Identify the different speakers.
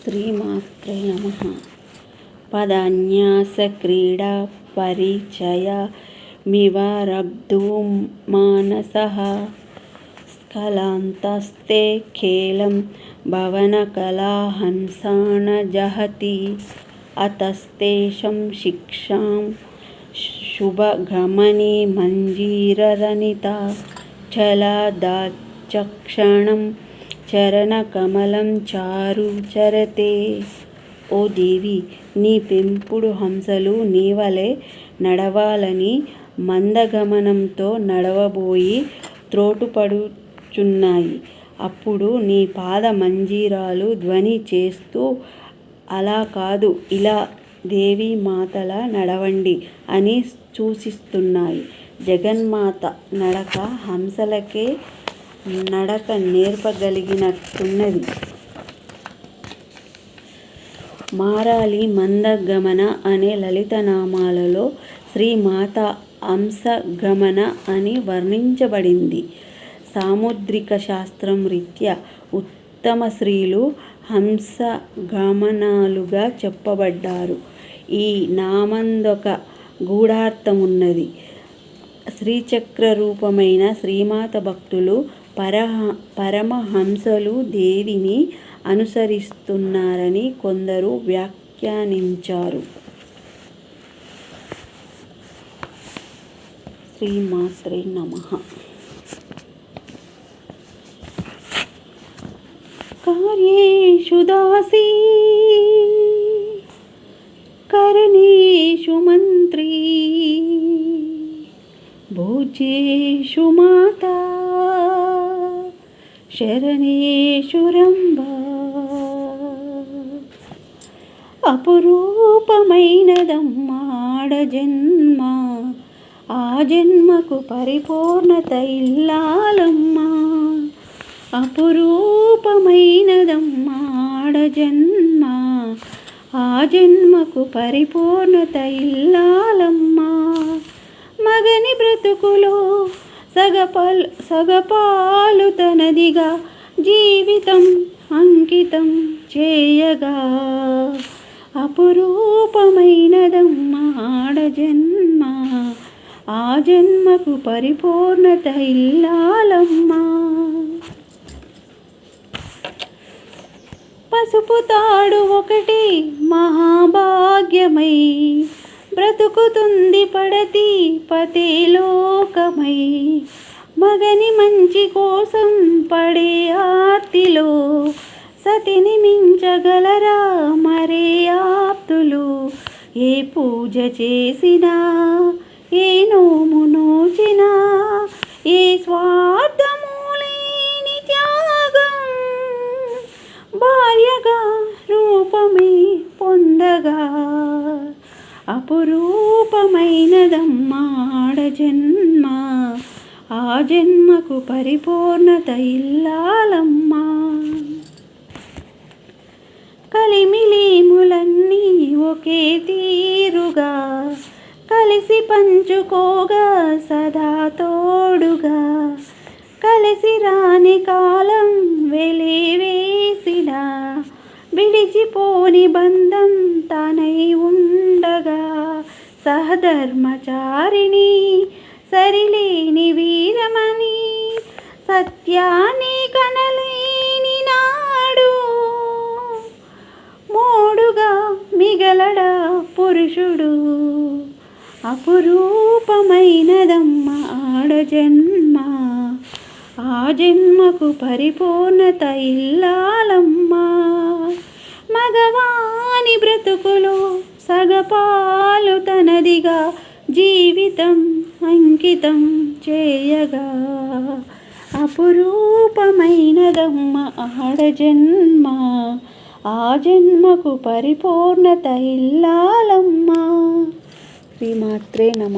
Speaker 1: శ్రీమాత్రే నమ పదన్యాస క్రీడా పరిచయ మివరబ్ధూ మానస స్ఖలాంతస్తే ఖేలం భవనకలాహంసాన జహతి అతస్తేషం శిక్షాం శుభగమని మంజీరరనిత చలదాచక్షణం చరణకమలం చారు చరతే. ఓ దేవి నీ పెంపుడు హంసలు నీవలే నడవాలని మందగమనంతో నడవబోయి త్రోటుపడుచున్నాయి. అప్పుడు నీ పాద మంజీరాలు ధ్వని చేస్తూ అలా కాదు ఇలా దేవి మాతల నడవండి అని సూచిస్తున్నాయి. జగన్మాత నడక హంసలకే నడక నేర్పగలిగినట్టున్నది. మారాలి మందగమన అనే లలితనామాలలో శ్రీమాత అంశగమన అని వర్ణించబడింది. సాముద్రిక శాస్త్రం రీత్యా ఉత్తమ స్త్రీలు హంసగమనాలుగా చెప్పబడ్డారు. ఈ నామందొక గూఢార్థమున్నది. శ్రీచక్ర రూపమైన శ్రీమాత భక్తులు పరహ పరమహంసలు దేవిని అనుసరిస్తున్నారని కొందరు వ్యాఖ్యానించారు. శ్రీమాత్రే నమ. కార్యేషు దాసీ కరణేషు మంత్రీ భోజేషు మాతా శరణేషు అపురూపమైనదమ్మాడ జన్మ ఆ జన్మకు పరిపూర్ణత ఇల్లాలమ్మా. అపురూపమైనదమ్మాడ జన్మ ఆ జన్మకు పరిపూర్ణత ఇల్లాలమ్మా. మగని బ్రతుకులో సగపాలు సగపాలు తనదిగా జీవితం అంకితం చేయగా అపురూపమైనదమ్మ ఆడ జన్మ ఆ జన్మకు పరిపూర్ణత ఇల్లాలమ్మా. పసుపు తాడు ఒకటి మహాభాగ్యమై బ్రతుకుతుంది పడతి పతిలోకమై మగని మంచి కోసం పడే ఆర్తిలో సతిని మించగలరా మరే ఆప్తులు? ఏ పూజ చేసినా ఏ నోము నోచినా ఆడ జన్మ. ఆ జన్మకు పరిపూర్ణత ఇల్లాలమ్మా. కలిమిలీములన్నీ ఒకే తీరుగా కలిసి పంచుకోగా సదా తోడుగా. కలిసి రాని కాలం వెలివేసిన విడిచిపోని బంధం తనై ఉంది సహధర్మచారిణి సరిలేని వీరమణి సత్యాన్ని కనలేని నాడు. మోడుగా మిగలడ పురుషుడు అపురూపమైనదమ్మ ఆడజన్మ ఆ జన్మకు పరిపూర్ణత ఇల్లాలమ్మా. మగవాని బ్రతుకులో సగపాలు తనదిగా జీవితం అంకితం చేయగా. అపురూపమైనదమ్మ ఆడ జన్మ ఆ జన్మకు పరిపూర్ణత ఇల్లాలమ్మ. శ్రీమాత్రే నమ.